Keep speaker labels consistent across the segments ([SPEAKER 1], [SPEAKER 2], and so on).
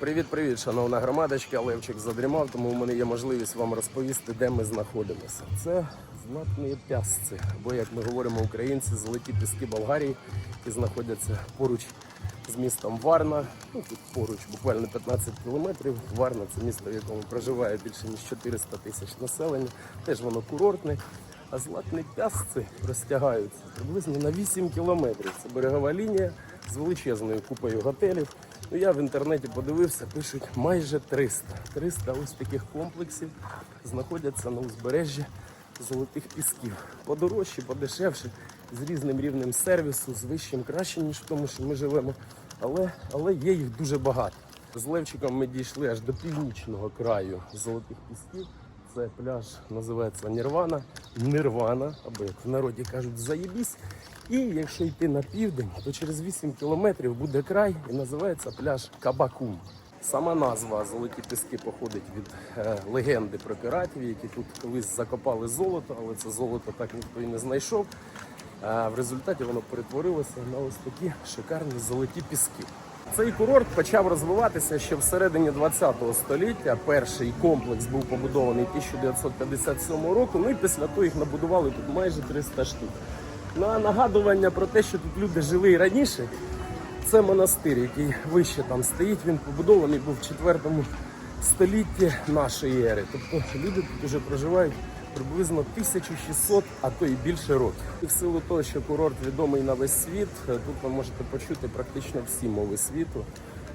[SPEAKER 1] Привіт-привіт, шановна громадочка. Левчик задрімав, тому у мене є можливість вам розповісти, де ми знаходимося. Це знатні пясці, або як ми говоримо українці, золоті піски Болгарії, які знаходяться поруч з містом Варна. Ну тут поруч, буквально 15 кілометрів. Варна це місто, в якому проживає більше ніж 400 тисяч населення. Теж воно курортне. А златні пясці розтягаються приблизно на 8 кілометрів. Це берегова лінія з величезною купою готелів. Ну я в інтернеті подивився, пишуть майже 300. 300 ось таких комплексів знаходяться на узбережжі золотих пісків. Подорожчі, подешевші, з різним рівнем сервісу, з вищим краще, ніж в тому, що ми живемо. Але, але є їх дуже багато. З Левчиком ми дійшли аж до північного краю золотих пісків. Це пляж називається Нірвана, Нирвана, або як в народі кажуть, заєбісь. І якщо йти на південь, то через 8 кілометрів буде край і називається пляж Кабакум. Сама назва Золоті піски походить від е, легенди про піратів, які тут колись закопали золото, але це золото так ніхто і не знайшов. А в результаті воно перетворилося на ось такі шикарні золоті піски. Цей курорт почав розвиватися ще всередині 20 століття. Перший комплекс був побудований 1957 року. Ну і після того їх набудували тут майже 300 штук. Ну а нагадування про те, що тут люди жили і раніше, це монастир, який вище там стоїть. Він побудований був в 4 столітті нашої ери. Тобто люди тут вже проживають приблизно 1600, а то і більше років. І в силу того, що курорт відомий на весь світ, е, тут ви можете почути практично всі мови світу.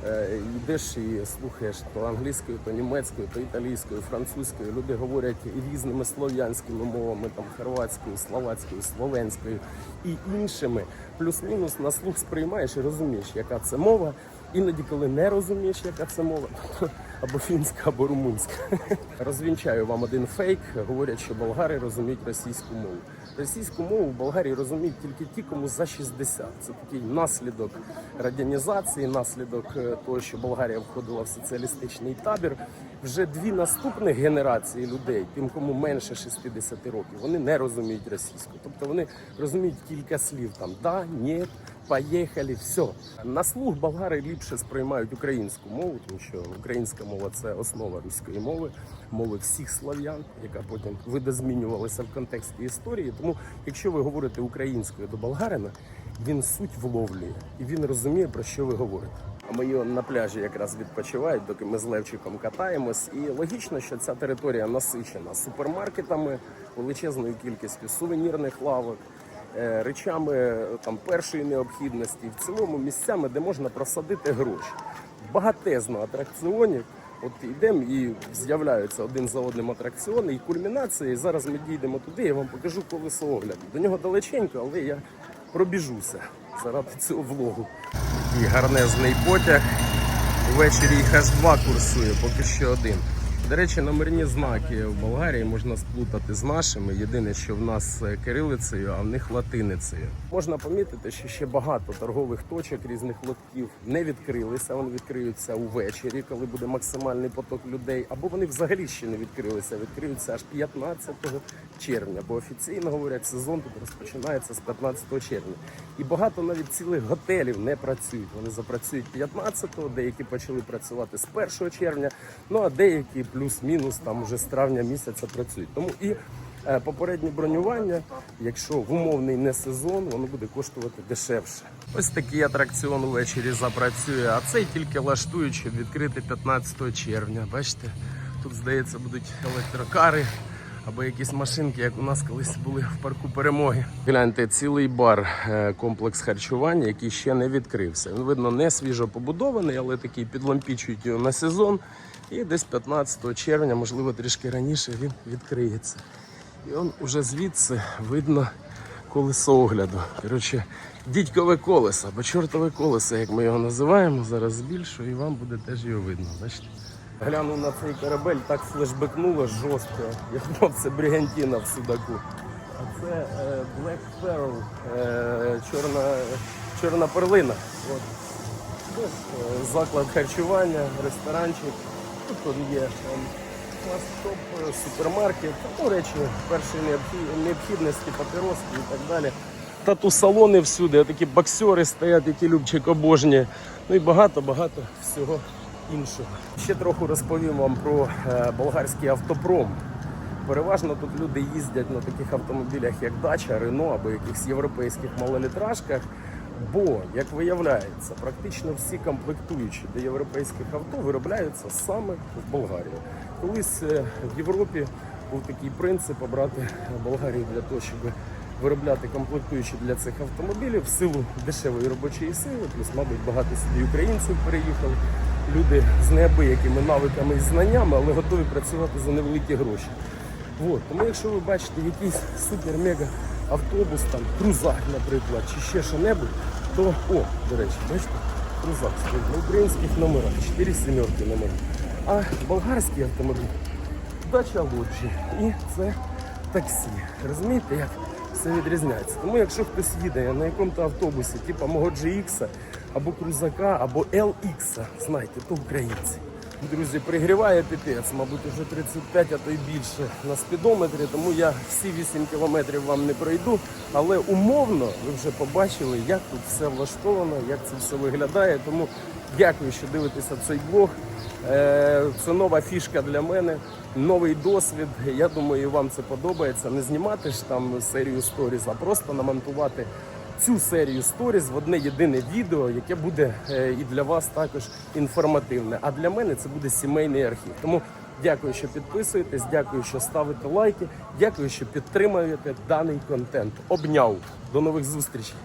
[SPEAKER 1] Е, Йдеш і слухаєш то англійською, то німецькою, то італійською, французькою. Люди говорять різними слов'янськими мовами, там хорватською, словацькою, словенською і іншими. Плюс-мінус на слух сприймаєш і розумієш, яка це мова. Іноді, коли не розумієш, яка це мова, то або фінська, або румунська. Розвінчаю вам один фейк. Говорять, що болгари розуміють російську мову. Російську мову в Болгарії розуміють тільки ті, кому за 60. Це такий наслідок радянізації, наслідок е, того, що Болгарія входила в соціалістичний табір. Вже дві наступних генерації людей, тим, кому менше 60 років, вони не розуміють російську. Тобто вони розуміють кілька слів там да, ні, поїхали, все. На слух болгари ліпше сприймають українську мову, тому що українська мова це основа руської мови, мови всіх слав'ян, яка потім видозмінювалася в контексті історії. Тому, якщо ви говорите українською до болгарина, він суть вловлює і він розуміє, про що ви говорите. Мої на пляжі якраз відпочивають, доки ми з Левчиком катаємось. І логічно, що ця територія насичена супермаркетами, величезною кількістю сувенірних лавок, е, речами там першої необхідності, в цілому місцями, де можна просадити гроші. Багатезно атракціонів. От йдемо і з'являються один за одним атракціони і кульмінація. І зараз ми дійдемо туди, я вам покажу колесо огляду. До нього далеченько, але я пробіжуся заради цього влогу. Такий гарнезний потяг. Ввечері їх аж два курсує, поки що один. До речі, номерні знаки в Болгарії можна сплутати з нашими. Єдине, що в нас е, кирилицею, а в них латиницею. Можна помітити, що ще багато торгових точок різних лотків не відкрилися. Вони відкриються увечері, коли буде максимальний поток людей. Або вони взагалі ще не відкрилися. Відкриються аж 15 червня. Бо офіційно говорять, сезон тут розпочинається з 15 червня. І багато навіть цілих готелів не працюють. Вони запрацюють 15-го, деякі почали працювати з 1 червня. Ну а деякі плюс-мінус там уже з травня місяця працюють. Тому і е, попереднє бронювання, якщо в умовний не сезон, воно буде коштувати дешевше. Ось такий атракціон ввечері запрацює, а цей тільки лаштують, щоб відкрити 15 червня. Бачите, тут здається будуть електрокари. Або якісь машинки, як у нас колись були в парку перемоги. Гляньте, цілий бар, е, комплекс харчування, який ще не відкрився. Він видно не свіжо побудований, але такий підлампічують його на сезон. І десь 15 червня, можливо, трішки раніше він відкриється. І он уже звідси видно колесо огляду. Коротше, дідькове колесо, або чортове колесо, як ми його називаємо. Зараз збільшу і вам буде теж його видно. Бачите? Глянув на цей корабель, так флешбекнуло жорстко. Я думав, це Бригантіна в Судаку. А це е, Black Pearl, е, чорна, чорна перлина. От. Е, заклад харчування, ресторанчик. Тут є ем, клас-топ, е, супермаркет, ну, речі першої необхідності, папіроски і так далі. Тату-салони всюди, такі боксери стоять, які Любчик обожнює. Ну і багато-багато всього іншого. Ще трохи розповім вам про е, болгарський автопром. Переважно тут люди їздять на таких автомобілях, як Дача, Рено або якихось європейських малолітражках. Бо, як виявляється, практично всі комплектуючі до європейських авто виробляються саме в Болгарії. Колись е, в Європі був такий принцип обрати Болгарію для того, щоб виробляти комплектуючі для цих автомобілів в силу дешевої робочої сили, плюс, мабуть, багато сюди українців переїхали. Люди з неабиякими навиками і знаннями, але готові працювати за невеликі гроші. От, тому якщо ви бачите якийсь супер-мега автобус, там, крузак, наприклад, чи ще що-небудь, то, о, до речі, бачите, крузак стоїть на українських номерах, 4 сімерки номери. А болгарський автомобіль дача лоджі. І це таксі. Розумієте, як все відрізняється. Тому якщо хтось їде на якомусь автобусі, типу мого GX, або крузака, або LX, знайте, то українці. Друзі, пригріває піпець, мабуть, вже 35, а то й більше на спідометрі, тому я всі 8 кілометрів вам не пройду. Але умовно ви вже побачили, як тут все влаштовано, як це все виглядає. Тому дякую, що дивитеся цей блог. Е, Це нова фішка для мене, новий досвід. Я думаю, вам це подобається. Не знімати ж там серію сторіз, а просто намонтувати цю серію сторіз в одне єдине відео, яке буде е, і для вас також інформативне. А для мене це буде сімейний архів. Тому дякую, що підписуєтесь, дякую, що ставите лайки, дякую, що підтримуєте даний контент. Обняв. До нових зустрічей.